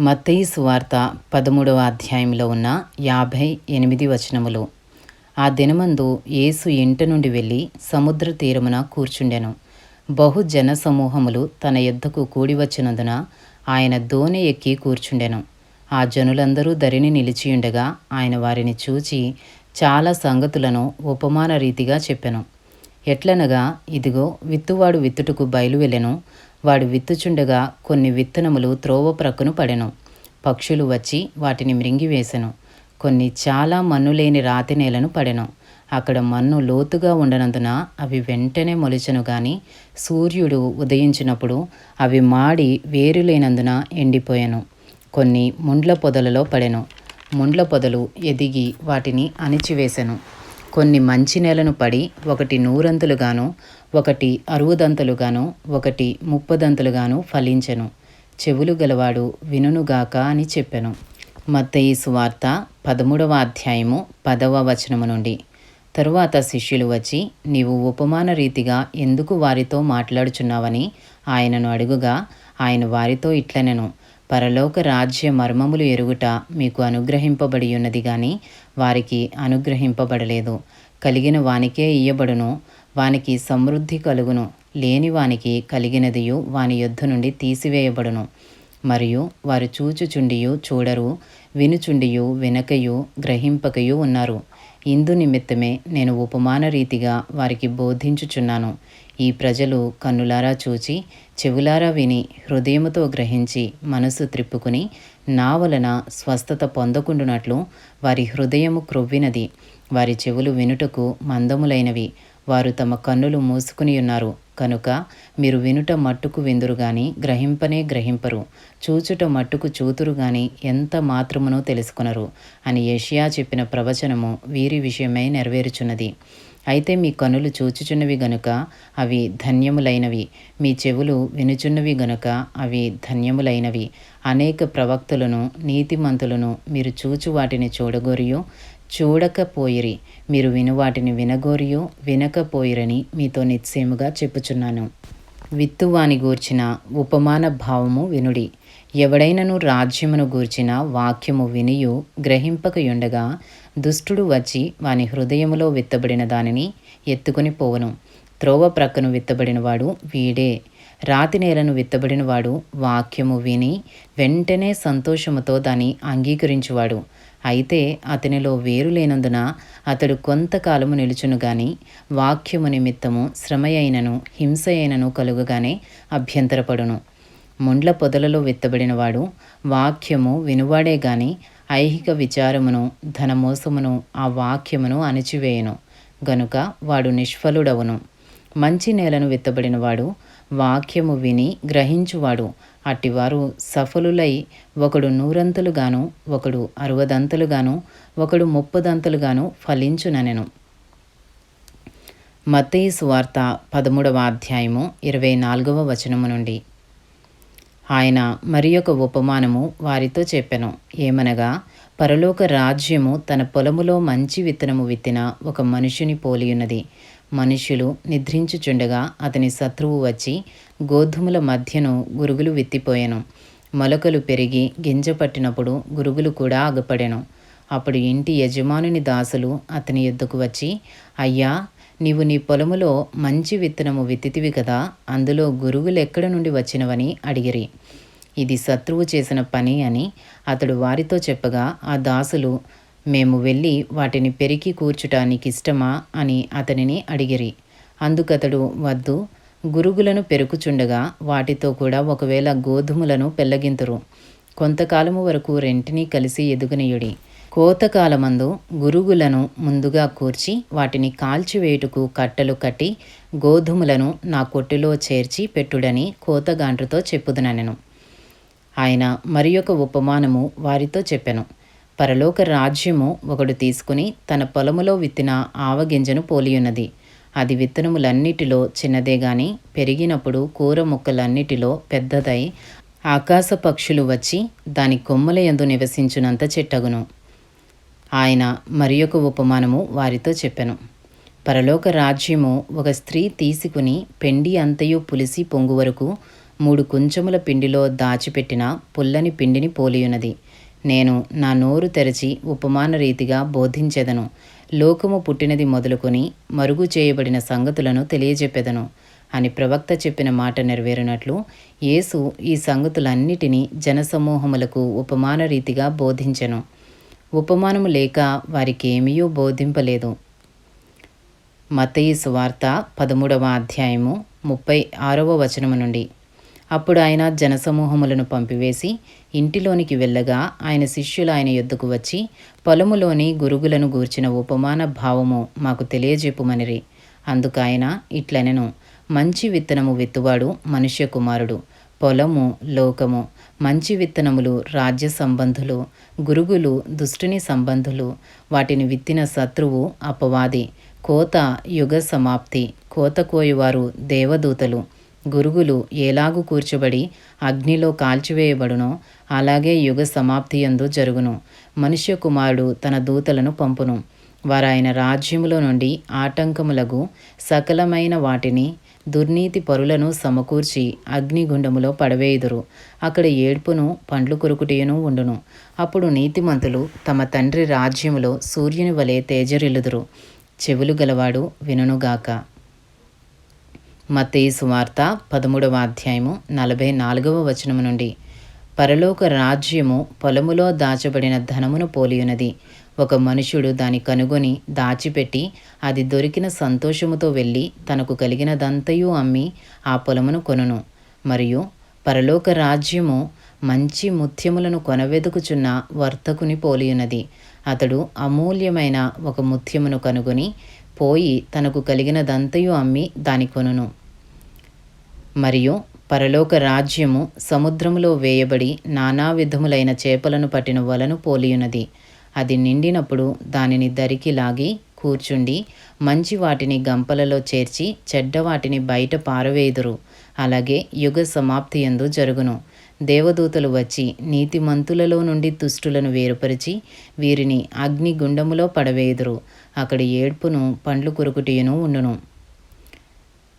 మత్తయి సువార్త పదమూడవ అధ్యాయంలో ఉన్న యాభై ఎనిమిది వచనములు. ఆ దినమందు యేసు ఇంట నుండి వెళ్ళి సముద్ర తీరమున కూర్చుండెను. బహు జన సమూహములు తన యుద్ధకు కూడి వచ్చినందున ఆయన దోణి ఎక్కి కూర్చుండెను. ఆ జనులందరూ దరిని నిలిచియుండగా ఆయన వారిని చూచి చాలా సంగతులను ఉపమాన రీతిగా చెప్పెను. ఎట్లనగా ఇదిగో విత్తువాడు విత్తుటకు బయలువెళ్ళెను. వాడు విత్తుచుండగా కొన్ని విత్తనములు త్రోవ ప్రక్కును పడెను. పక్షులు వచ్చి వాటిని మృంగివేసెను కొన్ని చాలా మన్ను లేని రాతి నేలను పడెను. అక్కడ మన్ను లోతుగా ఉండనందున అవి వెంటనే మొలిచెను గాని సూర్యుడు ఉదయించినప్పుడు అవి మాడి వేరు లేనందున ఎండిపోయాను. కొన్ని ముండ్ల పొదలలో పడెను. ముండ్ల పొదలు ఎదిగి వాటిని అణిచివేశను కొన్ని మంచి నెలను పడి ఒకటి నూరంతులుగాను ఒకటి అరువుదంతలుగాను ఒకటి ముప్పదంతలుగాను ఫలించెను. చెవులు గలవాడు వినునుగాక అని చెప్పెను. మత్తయి సువార్త పదమూడవ అధ్యాయము పదవ వచనము నుండి. తరువాత శిష్యులు వచ్చి నీవు ఉపమాన రీతిగా ఎందుకు వారితో మాట్లాడుచున్నావని ఆయనను అడుగుగా ఆయన వారితో ఇట్లనెను. పరలోక రాజ్య మర్మములు ఎరుగుట మీకు అనుగ్రహింపబడి ఉన్నది గాని వారికి అనుగ్రహింపబడలేదు. కలిగిన వానికే ఇయ్యబడును వానికి సమృద్ధి కలుగును. లేని వానికి కలిగినదియు వాని యొద్ధ నుండి తీసివేయబడును. మరియు వారు చూచుచుండియు చూడరు వినుచుండియు వినకయు గ్రహింపకయు ఉన్నారు. ఇందు నిమిత్తమే నేను ఉపమాన రీతిగా వారికి బోధించుచున్నాను. ఈ ప్రజలు కన్నులారా చూచి చెవులారా విని హృదయముతో గ్రహించి మనసు త్రిప్పుకుని నా వలన స్వస్థత పొందకుండునట్లు వారి హృదయము క్రొవ్వినది. వారి చెవులు వినుటకు మందములైనవి. వారు తమ కన్నులు మూసుకుని ఉన్నారు. కనుక మీరు వినుట మట్టుకు విందురు గాని గ్రహింపనే గ్రహింపరు. చూచుట మట్టుకు చూతురు గాని ఎంత మాత్రమునో తెలుసుకునరు అని ఏషియా చెప్పిన ప్రవచనము వీరి విషయమై నెరవేరుచున్నది. అయితే మీ కనులు చూచుచున్నవి గనుక అవి ధన్యములైనవి. మీ చెవులు వినుచున్నవి గనుక అవి ధన్యములైనవి. అనేక ప్రవక్తలను నీతిమంతులను మీరు చూచు వాటిని చూడగోరియు చూడకపోయిరి. మీరు విను వాటిని వినగోరియో వినకపోయిరని మీతో నిశ్చయముగా చెప్పుచున్నాను. విత్తువాని గూర్చిన ఉపమాన భావము వినుడి. ఎవడైనను రాజ్యమును గూర్చిన వాక్యము వినియు గ్రహింపకయుండగా దుష్టుడు వచ్చి వాని హృదయములో విత్తబడిన దానిని ఎత్తుకుని పోవను. త్రోవ ప్రక్కను విత్తబడినవాడు వీడే. రాతి నేలను విత్తబడినవాడు వాక్యము విని వెంటనే సంతోషముతో దాన్ని అంగీకరించువాడు. అయితే అతనిలో వేరు లేనందున అతడు కొంతకాలము నిలుచును గాని వాక్యము నిమిత్తము శ్రమ అయినను హింస అయినను కలుగగానే అభ్యంతరపడును. ముండ్ల పొదలలో విత్తబడినవాడు వాక్యము వినువాడే గాని ఐహిక విచారమును ధనమోసమును ఆ వాక్యమును అణిచివేయను. గనుక వాడు నిష్ఫలుడవును. మంచి నేలను విత్తబడినవాడు వాక్యము విని గ్రహించువాడు. అట్టివారు సఫలులై ఒకడు నూరంతులుగాను ఒకడు అరవదంతులుగాను ఒకడు ముప్పదంతులుగాను ఫలించుననెను. మత్తయి సువార్త పదమూడవ అధ్యాయము ఇరవై నాలుగవ వచనము నుండి. ఆయన మరి ఒక ఉపమానము వారితో చెప్పెను. ఏమనగా పరలోక రాజ్యము తన పొలములో మంచి విత్తనము విత్తిన ఒక మనుషుని పోలియున్నది. మనుషులు నిద్రించుచుండగా అతని శత్రువు వచ్చి గోధుమల మధ్యను గురుగులు విత్తిపోయాను. మొలకలు పెరిగి గింజ పట్టినప్పుడు గురుగులు కూడా ఆగపడెను. అప్పుడు ఇంటి యజమానుని దాసులు అతని ఎద్దుకు వచ్చి అయ్యా నీవు నీ పొలములో మంచి విత్తనము విత్తితివి కదా అందులో గురువులు ఎక్కడ నుండి వచ్చినవని అడిగిరి. ఇది శత్రువు చేసిన పని అని అతడు వారితో చెప్పగా ఆ దాసులు మేము వెళ్ళి వాటిని పెరికి కూర్చుట ఇష్టమా అని అతనిని అడిగిరి. అందుకతడు వద్దు గురుగులను పెరుకుచుండగా వాటితో కూడా ఒకవేళ గోధుమలను పెల్లగింతురు. కొంతకాలము వరకు రెంటిని కలిసి ఎదుగునీయుడి. కోతకాలమందు గురుగులను ముందుగా కూర్చి వాటిని కాల్చివేయుటకు కట్టలు కట్టి గోధుమలను నా కొట్టులో చేర్చి పెట్టుడని కోతగాండ్రుతో చెప్పుదునెను ఆయన మరి ఉపమానము వారితో చెప్పెను. పరలోక రాజ్యము ఒకడు తీసుకుని తన పొలములో విత్తిన ఆవగింజను పోలియున్నది. అది విత్తనములన్నిటిలో చిన్నదే గాని పెరిగినప్పుడు కూర ముక్కలన్నిటిలో పెద్దదై ఆకాశ పక్షులు వచ్చి దాని కొమ్మల యందు నివసించునంత చెట్టగును. ఆయన మరి ఉపమానము వారితో చెప్పెను. పరలోక రాజ్యము ఒక స్త్రీ తీసుకుని పెండి అంతయు పులిసి పొంగు వరకు మూడు కుంచముల పిండిలో దాచిపెట్టిన పుల్లని పిండిని పోలియున్నది. నేను నా నోరు తెరచి ఉపమాన రీతిగా బోధించెదను. లోకము పుట్టినది మొదలుకొని మరుగు చేయబడిన సంగతులను తెలియజెప్పెదను. అని ప్రవక్త చెప్పిన మాట నెరవేరినట్లు యేసు ఈ సంగతులన్నిటినీ జనసమూహములకు ఉపమాన రీతిగా బోధించెను. ఉపమానము లేక వారికేమీయూ బోధింపలేదు. మతయి సువార్త పదమూడవ అధ్యాయము ముప్పై ఆరవ వచనము నుండి. అప్పుడు ఆయన జనసమూహములను పంపివేసి ఇంటిలోనికి వెళ్ళగా ఆయన శిష్యులు ఆయన యొద్దకు వచ్చి పొలములోని గురుగులను గూర్చిన ఉపమాన భావము మాకు తెలియజెప్పుమనిరి అందుకు ఆయన ఇట్లనెను మంచి విత్తనము విత్తువాడు మనుష్య కుమారుడు. పొలము లోకము మంచి విత్తనములు రాజ్య సంబంధులు గురుగులు దుష్టుని సంబంధులు వాటిని విత్తిన శత్రువు అపవాది కోత యుగ సమాప్తి కోత కోయువారు దేవదూతలు గురుగులు ఎలాగు కూర్చబడి అగ్నిలో కాల్చివేయబడునో అలాగే యుగ సమాప్తి యందు జరుగును. మనుష్య కుమారుడు తన దూతలను పంపును. వారాయన రాజ్యములో నుండి ఆటంకములకు సకలమైన వాటిని దుర్నీతి పరులను సమకూర్చి అగ్నిగుండములో పడవేయుదురు. అక్కడ ఏడ్పును పండ్లు కొరుకుటేను ఉండును. అప్పుడు నీతిమంతులు తమ తండ్రి రాజ్యములో సూర్యుని వలె తేజరిల్లుదురు. చెవులు గలవాడు వినుగాక మత్తయి సువార్త పదమూడవ అధ్యాయము నలభై నాలుగవ వచనము నుండి. పరలోక రాజ్యము పొలములో దాచబడిన ధనమును పోలియున్నది. ఒక మనుషుడు దాని కనుగొని దాచిపెట్టి అది దొరికిన సంతోషముతో వెళ్ళి తనకు కలిగినదంతయు అమ్మి ఆ పొలమును కొనును. మరియు పరలోక రాజ్యము మంచి ముత్యములను కొనవెదుకుచున్న వర్తకుని పోలియున్నది. అతడు అమూల్యమైన ఒక ముత్యమును కనుగొని పోయి తనకు కలిగినదంతయు అమ్మి దాని కొనును. మరియు పరలోక రాజ్యము సముద్రములో వేయబడి నానా విధములైన చేపలను పట్టిన వలను పోలియున్నది. అది నిండినప్పుడు దానిని దరికి లాగి కూర్చుండి మంచి వాటిని గంపలలో చేర్చి చెడ్డ వాటిని బయట పారవేయుదురు. అలాగే యుగ సమాప్తి ఎందు జరుగును. దేవదూతలు వచ్చి నీతిమంతులలో నుండి దుష్టులను వేరుపరిచి వీరిని అగ్ని గుండములో పడవేయుదురు. అక్కడి ఏడ్పును పండ్లు కురుకుటియును ఉండును.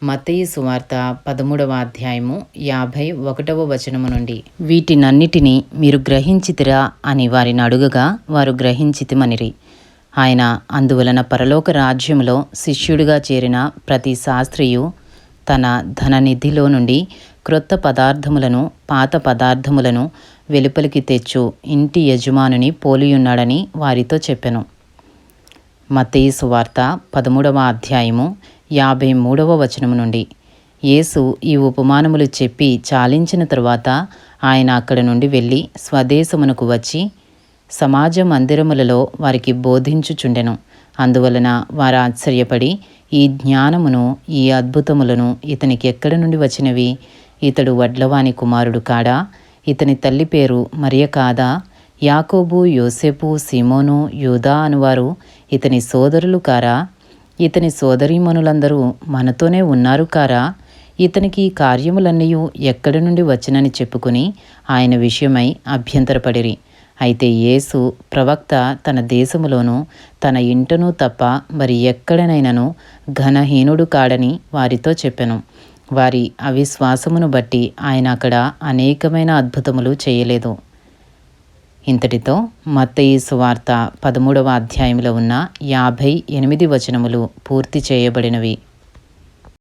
మతయి సువార్త పదమూడవ అధ్యాయము యాభై ఒకటవ వచనము నుండి. వీటినన్నిటినీ మీరు గ్రహించితిరా అని వారిని అడుగగా వారు గ్రహించితిమనిరి. ఆయన అందువలన పరలోక రాజ్యంలో శిష్యుడిగా చేరిన ప్రతి శాస్త్రియు తన ధననిధిలో నుండి క్రొత్త పదార్థములను పాత పదార్థములను వెలుపలికి తెచ్చు ఇంటి యజమానుని పోలియున్నాడని వారితో చెప్పెను. మతయి సువార్త పదమూడవ అధ్యాయము యాభై మూడవ వచనము నుండి. యేసు ఈ ఉపమానములు చెప్పి చాలించిన తరువాత ఆయన అక్కడ నుండి వెళ్ళి స్వదేశమునకు వచ్చి సమాజ మందిరములలో వారికి బోధించుచుండెను. అందువలన వారు ఆశ్చర్యపడి ఈ జ్ఞానమును ఈ అద్భుతములను ఇతనికి ఎక్కడి నుండి వచ్చినవి? ఇతడు వడ్లవాని కుమారుడు కాడా? ఇతని తల్లి పేరు మరియ కాదా? యాకోబు యోసెపు సిమోను యూదా అనువారు ఇతని సోదరులు కారా? ఇతని సోదరీమణులందరూ మనతోనే ఉన్నారు కారా? ఇతనికి ఈ కార్యములన్నీ ఎక్కడి నుండి వచ్చినని చెప్పుకుని ఆయన విషయమై అభ్యంతరపడిరి. అయితే యేసు ప్రవక్త తన దేశములోనూ తన ఇంటను తప్ప మరి ఎక్కడనైనను ఘనహీనుడు కాడని వారితో చెప్పెను. వారి అవిశ్వాసమును బట్టి ఆయన అక్కడ అనేకమైన అద్భుతములు చేయలేదు. ఇంతటితో మత్తయి సువార్త పదమూడవ అధ్యాయంలో ఉన్న యాభై ఎనిమిది వచనములు పూర్తి చేయబడినవి.